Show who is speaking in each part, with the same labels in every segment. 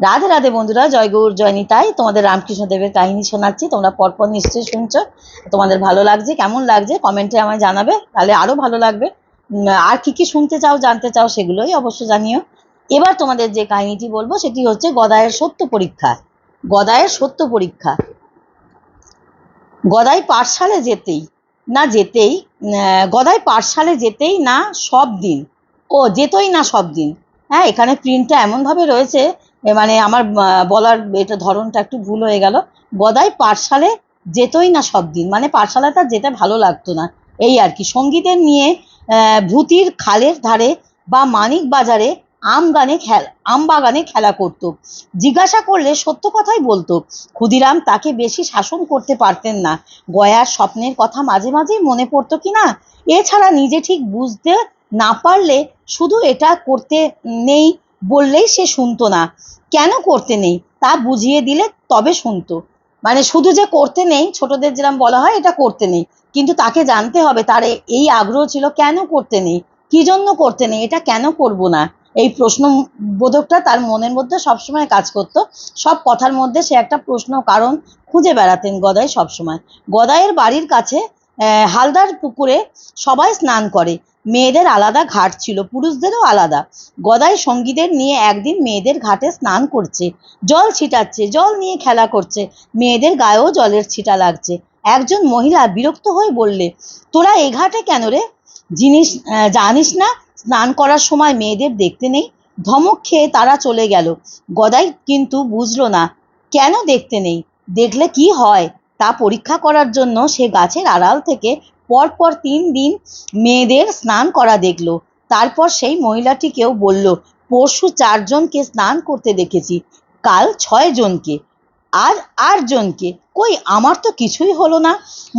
Speaker 1: রাধে রাধে বন্ধুরা, জয় গৌর, জয় নিতাই। তোমাদের রামকৃষ্ণ দেবের কাহিনী শোনাচ্ছি, তোমরা পরপর নিশ্চয়ই শুনছ। তোমাদের ভালো লাগছে, কেমন লাগছে কমেন্টে আমায় জানাবে, তাহলে আরও ভালো লাগবে। আর কি কি শুনতে চাও, জানতে চাও সেগুলোই অবশ্য জানিও। এবার তোমাদের যে কাহিনীটি বলব, সেটি হচ্ছে গদায়ের সত্য পরীক্ষা। গদায়ের সত্য পরীক্ষা। গদাই পাঠশালে যেতেই না যেতেই গদাই পাঠশালে যেতেই না সব দিন। ও, যেতই না সব দিন। হ্যাঁ এখানে প্রিন্টটা এমনভাবে রয়েছে মানে আমার বলার এটা ধরনটা একটু ভুল হয়ে গেল। গদাই পাঠশালে যেতই না সব দিন মানে পাঠশালায় তার যেতে ভালো লাগতো না। এই আর কি সঙ্গীতের নিয়ে ভূতির খালের ধারে বা মানিক বাজারে আম গানে খেলা, আম বাগানে খেলা করতো। জিজ্ঞাসা করলে সত্য কথাই বলতো, ক্ষুদিরাম তাকে বেশি শাসন করতে পারতেন না। গয়ার স্বপ্নের কথা মাঝে মাঝেই মনে পড়তো কি না? এছাড়া নিজে ঠিক বুঝতে না পারলে শুধু এটা করতে নেই বললেই সে শুনতো না। কেন করতে নেই? তা বুঝিয়ে দিলে তবে শুনতো। মানে শুধু যে করতে নেই, ছোটদের যেরকম বলা হয়, এটা করতে নেই। কিন্তু তাকে জানতে হবে, তার এই আগ্রহ ছিল, কেন করতে নেই? কি জন্য করতে নেই? এটা কেন করব না? এই প্রশ্ন বোধকটা তার মনের মধ্যে সবসময় কাজ করত। সব কথার মধ্যে সে একটা প্রশ্ন, কারণ খুঁজে বেড়াতেন গদাই সবসময়। গদাইয়ের বাড়ির কাছে হালদার পুকুরে সবাই স্নান করে। মেয়েদের আলাদা ঘাট ছিল, পুরুষদেরও আলাদা। গদাই সঙ্গীদের নিয়ে একদিন মেয়েদের ঘাটে স্নান করছে। জল ছিটাচ্ছে, জল নিয়ে খেলা করছে। মেয়েদের গায়েও জলের ছিটা লাগছে। একজন মহিলা বিরক্ত হয়ে বললে, তোরা এ ঘাটে কেন রে? জিনিস জানিস না? স্নান করার সময় মেয়েদের দেখতে নেই? ধমক খেয়ে তারা চলে গেল। গদাই কিন্তু বুঝলো না, কেন দেখতে নেই? দেখলে কি হয়? তা পরীক্ষা করার জন্য সে গাছের আড়াল থেকে পরপর তিন দিন মেয়েদের স্নান করা দেখল। তারপর সেই মহিলাটিকেও বলল, পরশু চারজনকে স্নান করতে দেখেছি, কাল ছয় জনকে আর আট জনকে কই, আমার তো কিছুই হলো না।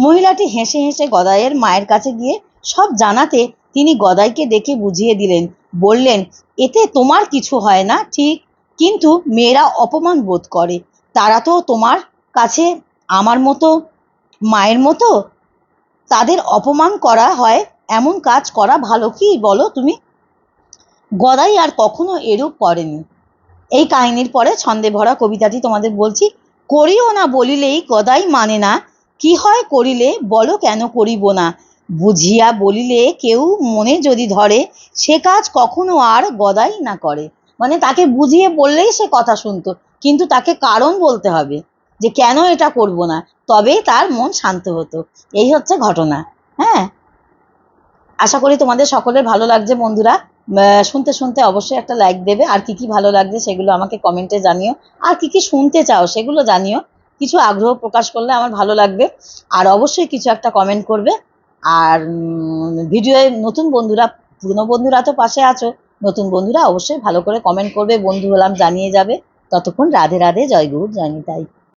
Speaker 1: মহিলাটি হেসে হেসে গদাইয়ের মায়ের কাছে গিয়ে সব জানাতে তিনি গদাইকে ডেকে বুঝিয়ে দিলেন, বললেন, এতে তোমার কিছু হয় না, ঠিক, কিন্তু মেয়েরা অপমান বোধ করে। তারা তো তোমার কাছে আমার মতো, মায়ের মতো তাদের অপমান করা হয়, এমন কাজ করা ভালো কি বলো তুমি? গদাই আর কখনো এরূপ করেনি। এই কাহিনীর পরে ছন্দে ভরা কবিতাটি তোমাদের বলছি, করিও না বলিলেই গদাই মানে না। কি হয় করিলে বলো কেন করিব না? বুঝিয়া বলিলে কেউ মনে যদি ধরে, সে কাজ কখনো আর গদাই না করে। মানে তাকে বুঝিয়ে বললেই সে কথা শুনতো, কিন্তু তাকে কারণ বলতে হবে। যে কেন এটা করব না? তবেই তার মন শান্ত হতো। এই হচ্ছে ঘটনা। হ্যাঁ? আশা করি তোমাদের সকলের ভালো লাগছে বন্ধুরা। শুনতে শুনতে অবশ্যই একটা লাইক দেবে। আর কি কি ভালো লাগছে সেগুলো আমাকে কমেন্টে জানিও। আর কি কি শুনতে চাও সেগুলো জানিও। কিছু আগ্রহ প্রকাশ করলে আমার ভালো লাগবে। আর অবশ্যই কিছু একটা কমেন্ট করবে। আর ভিডিওয়ে নতুন বন্ধুরা, পুরনো বন্ধুরা তো পাশে আছো। নতুন বন্ধুরা অবশ্যই ভালো করে কমেন্ট করবে। বন্ধু হলাম জানিয়ে যাবে। ততক্ষণ রাধে রাধে, জয় গুরু, জয় নিতাই।